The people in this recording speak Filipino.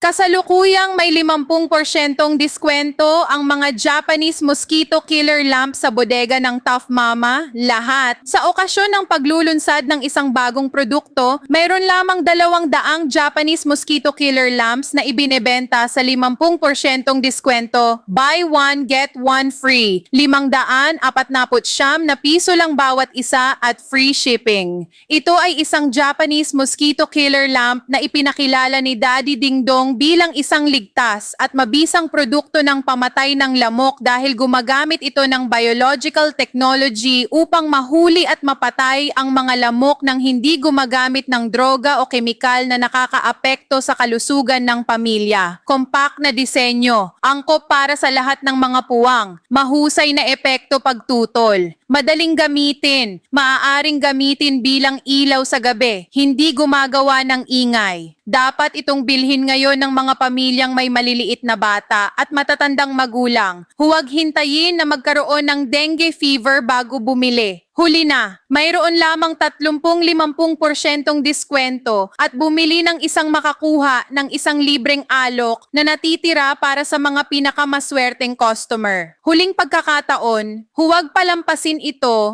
Kasalukuyang may 50% diskwento ang mga Japanese mosquito killer lamp sa bodega ng Tough Mama, lahat. Sa okasyon ng paglulunsad ng isang bagong produkto, mayroon lamang dalawang daang Japanese mosquito killer lamps na ibinebenta sa 50% diskwento. Buy one, get one free. 549 na piso lang bawat isa at free shipping. Ito ay isang Japanese mosquito killer lamp na ipinakilala ni Daddy Ding Dong bilang isang ligtas at mabisang produkto ng pamatay ng lamok dahil gumagamit ito ng biological technology upang mahuli at mapatay ang mga lamok nang hindi gumagamit ng droga o kemikal na nakakaapekto sa kalusugan ng pamilya. Compact na disenyo, angkop para sa lahat ng mga puwang, mahusay na epekto pagtutol, madaling gamitin, maaaring gamitin bilang ilaw sa gabi, hindi gumagawa ng ingay. Dapat itong bilhin ngayon ng mga pamilyang may maliliit na bata at matatandang magulang. Huwag hintayin na magkaroon ng dengue fever bago bumili. Huli na, mayroon lamang 30-50% diskwento at bumili ng isang makakuha ng isang libreng alok na natitira para sa mga pinakamaswerteng customer. Huling pagkakataon, huwag palampasin ito